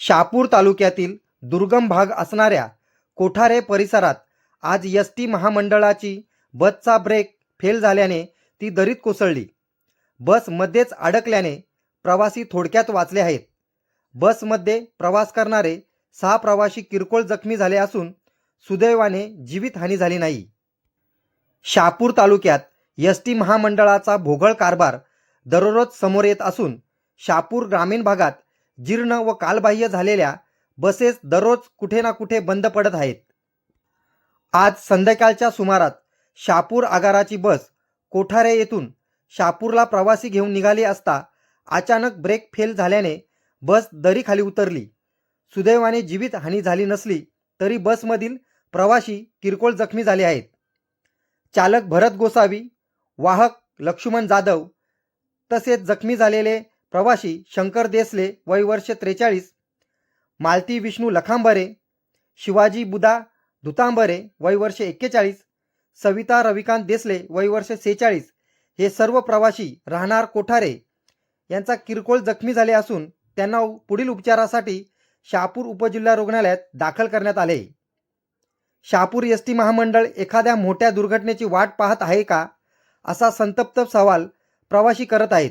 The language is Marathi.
शहापूर तालुक्यातील दुर्गम भाग असणाऱ्या कोठारे परिसरात आज एस टी महामंडळाची बसचा ब्रेक फेल झाल्याने ती दरीत कोसळली. बस मध्येच अडकल्याने प्रवासी थोडक्यात वाचले आहेत. बसमध्ये प्रवास करणारे सहा प्रवासी किरकोळ जखमी झाले असून सुदैवाने जीवितहानी झाली नाही. शहापूर तालुक्यात एस टी महामंडळाचा भोगळ कारभार दररोज समोर येत असून शहापूर ग्रामीण भागात जीर्ण व कालबाह्य झालेल्या बसेस दररोज कुठे ना कुठे बंद पडत आहेत. आज संध्याकाळच्या सुमारात शापूर आगाराची बस कोठारे येथून शापूरला प्रवासी घेऊन निघाली असता अचानक ब्रेक फेल झाल्याने बस दरीखाली उतरली. सुदैवाने जीवितहानी झाली नसली तरी बसमधील प्रवासी किरकोळ जखमी झाले आहेत. चालक भरत गोसावी वाहक लक्ष्मण जाधव तसेच जखमी झालेले प्रवासी शंकर देसले वय वर्ष त्रेचाळीस मालती विष्णू लखांबरे शिवाजी बुदा धुतांबरे वय वर्ष एक्केचाळीस सविता रविकांत देसले वय वर्ष सेहेचाळीस हे सर्व प्रवासी राहणार कोठारे. यांचा किरकोळ जखमी झाले असून त्यांना पुढील उपचारासाठी शहापूर उपजिल्हा रुग्णालयात दाखल करण्यात आले. शहापूर एस टी महामंडळ एखाद्या मोठ्या दुर्घटनेची वाट पाहत आहे का असा संतप्त सवाल प्रवासी करत आहेत.